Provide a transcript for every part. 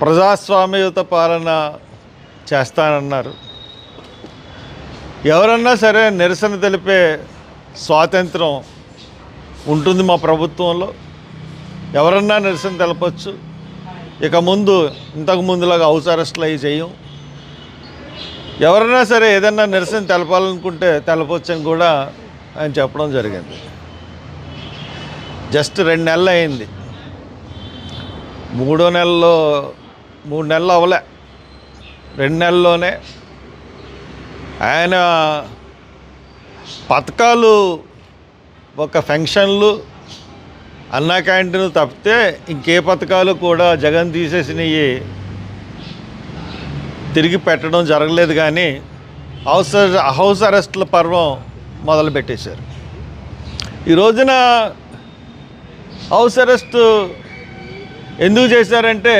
ప్రజాస్వామ్యత పాలన చేస్తానన్నారు. ఎవరన్నా సరే నిరసన తెలిపే స్వాతంత్రం ఉంటుంది మా ప్రభుత్వంలో. ఎవరన్నా నిరసన తెలపచ్చు. ఇక ముందు ఇంతకు ముందులాగా హౌస్ అరెస్ట్లు అవి చేయం. ఎవరైనా సరే ఏదన్నా నిరసన తెలపాలనుకుంటే తెలపొచ్చని కూడా ఆయన చెప్పడం జరిగింది. జస్ట్ రెండు నెలలు అయింది. మూడో నెలలో మూడు నెలలు అవ్వలే. రెండు నెలల్లోనే ఆయన పథకాలు ఒక ఫంక్షన్లు అన్నా క్యాంటీన్ తప్పితే ఇంకే పథకాలు కూడా జగన్ తీసేసినవి తిరిగి పెట్టడం జరగలేదు కానీ హౌస్ హౌస్ అరెస్టుల పర్వం మొదలుపెట్టేశారు ఈ రోజున హౌస్ అరెస్ట్ ఎందుకు చేశారంటే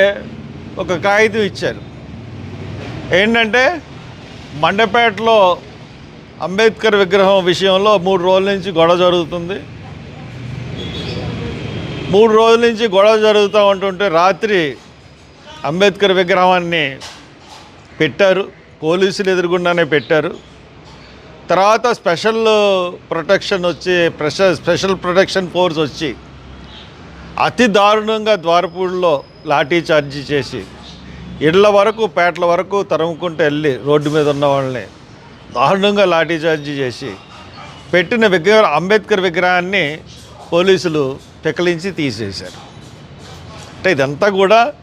ఒక కాగితం ఇచ్చారు. ఏంటంటే మండపేటలో అంబేద్కర్ విగ్రహం విషయంలో మూడు రోజుల నుంచి గొడవ జరుగుతుంది. మూడు రోజుల నుంచి గొడవ జరుగుతూ ఉంటుంటే రాత్రి అంబేద్కర్ విగ్రహాన్ని పెట్టారు. పోలీసులు ఎదురుగుండానే పెట్టారు. తర్వాత స్పెషల్ ప్రొటెక్షన్ వచ్చి స్పెషల్ స్పెషల్ ప్రొటెక్షన్ ఫోర్స్ వచ్చి అతి దారుణంగా ద్వారపూడిలో లాఠీ చార్జీ చేసి ఇళ్ళ వరకు పేటల వరకు తరుముకుంటూ వెళ్ళి రోడ్డు మీద ఉన్న వాళ్ళని దారుణంగా లాఠీ చార్జీ చేసి పెట్టిన విగ్రహ అంబేద్కర్ విగ్రహాన్ని పోలీసులు పెకలించి తీసేశారు. అంటే ఇదంతా కూడా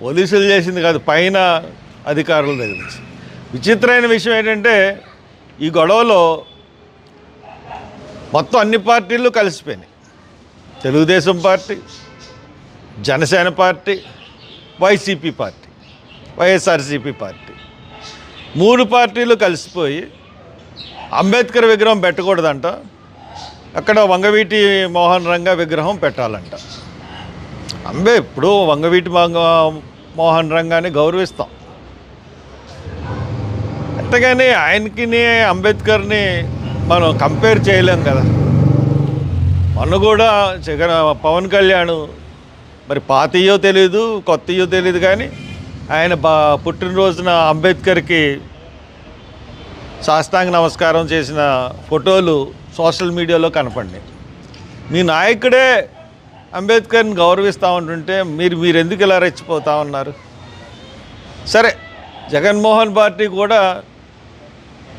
పోలీసులు చేసింది కాదు పైన అధికారుల దగ్గర నుంచి. విచిత్రమైన విషయం ఏంటంటే ఈ గొడవలో మొత్తం అన్ని పార్టీలు కలిసిపోయినాయి. Telugu Desam party Janasena party YCP party YSRCP party. మూడు పార్టీలు కలిసిపోయి అంబేద్కర్ విగ్రహం పెట్టకూడదంట. అక్కడ వంగవీటి మోహన్ రంగ విగ్రహం పెట్టాలంట. అంబే ఇప్పుడు వంగవీటి మోహన్ రంగాన్ని గౌరవిస్తాం. అంతేగాని ఆయనకి అంబేద్కర్ని మనం కంపేర్ చేయలేం కదా. మొన్న కూడా జగన్ పవన్ కళ్యాణ్ మరి పాతయో తెలియదు కొత్తయో తెలియదు కానీ ఆయన బా పుట్టినరోజున అంబేద్కర్కి శాస్త్రాంగ నమస్కారం చేసిన ఫోటోలు సోషల్ మీడియాలో కనపడినాయి. మీ నాయకుడే అంబేద్కర్ని గౌరవిస్తూ ఉంటుంటే మీరు మీరు ఎందుకు ఇలా రెచ్చిపోతూ ఉన్నారు? సరే జగన్మోహన్ పార్టీ కూడా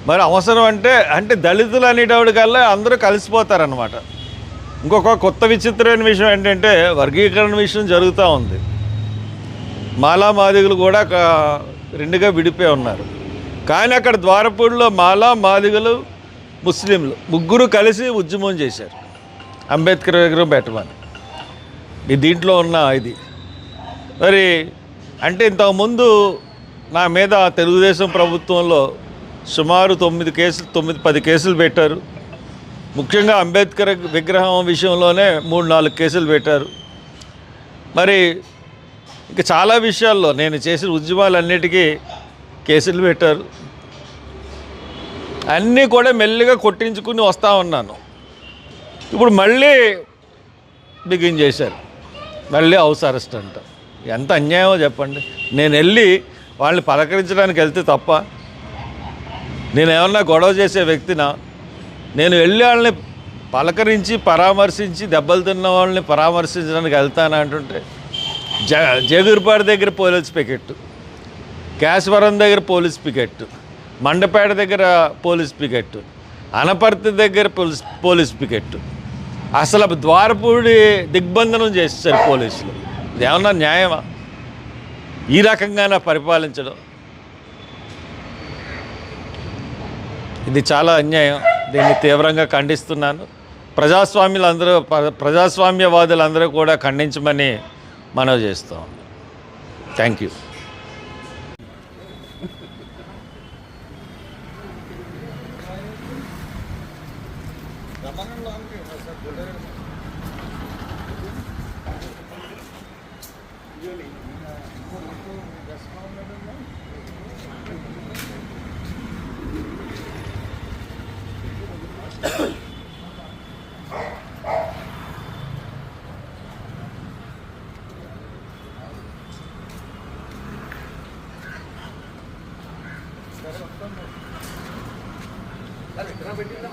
మరి అవసరం అంటే అంటే దళితులు అనేటప్పటికల్లా అందరూ కలిసిపోతారనమాట ఇంకొక కొత్త విచిత్రమైన విషయం ఏంటంటే వర్గీకరణ విషయం జరుగుతూ ఉంది. మాలా మాదిగలు కూడా రెండుగా విడిపోయి ఉన్నారు. కానీ అక్కడ ద్వారపూడిలో మాలా మాదిగలు ముస్లింలు ముగ్గురు కలిసి ఉద్యమం చేశారు. అంబేద్కర్ విగ్రహం పెట్టమని. ఈ దీంట్లో ఉన్న ఇది. మరి అంటే ఇంతకుముందు నా మీద తెలుగుదేశం ప్రభుత్వంలో సుమారు తొమ్మిది కేసులు తొమ్మిది పది కేసులు పెట్టారు. ముఖ్యంగా అంబేద్కర్ విగ్రహం విషయంలోనే మూడు నాలుగు కేసులు పెట్టారు. మరి ఇంకా చాలా విషయాల్లో నేను చేసిన ఉద్యమాలన్నిటికీ కేసులు పెట్టారు. అన్నీ కూడా మెల్లిగా కొట్టించుకుని వస్తూ ఉన్నాను. ఇప్పుడు మళ్ళీ బిగిన్ చేశారు. మళ్ళీ హౌస్ అరెస్ట్ అంట. ఎంత అన్యాయమో చెప్పండి. నేను వెళ్ళి వాళ్ళని పలకరించడానికి వెళ్తే తప్ప నేను ఏమన్నా గొడవ చేసే వ్యక్తినా నేను వెళ్ళి వాళ్ళని పలకరించి పరామర్శించి దెబ్బలు తిన్న వాళ్ళని పరామర్శించడానికి వెళ్తాను అంటుంటే జ జగూర్పాడు దగ్గర పోలీస్ పికెట్ కేశవరం దగ్గర పోలీస్ పికెట్ మండపేట దగ్గర పోలీస్ పికెట్ అనపర్తి దగ్గర పోలీస్ పోలీస్ పికెట్ అసలు ద్వారపూడి దిగ్బంధనం చేస్తారు పోలీసులు. ఇది ఏమన్నా న్యాయమా? ఈ రకంగానే పరిపాలించడం. ఇది చాలా అన్యాయం. దీన్ని తీవ్రంగా ఖండిస్తున్నాను ప్రజాస్వామ్యులందరూ ప్రజాస్వామ్యవాదులందరూ కూడా ఖండించమని మనవి చేస్తాం థ్యాంక్ యూ Thank you. పెట్టిందా.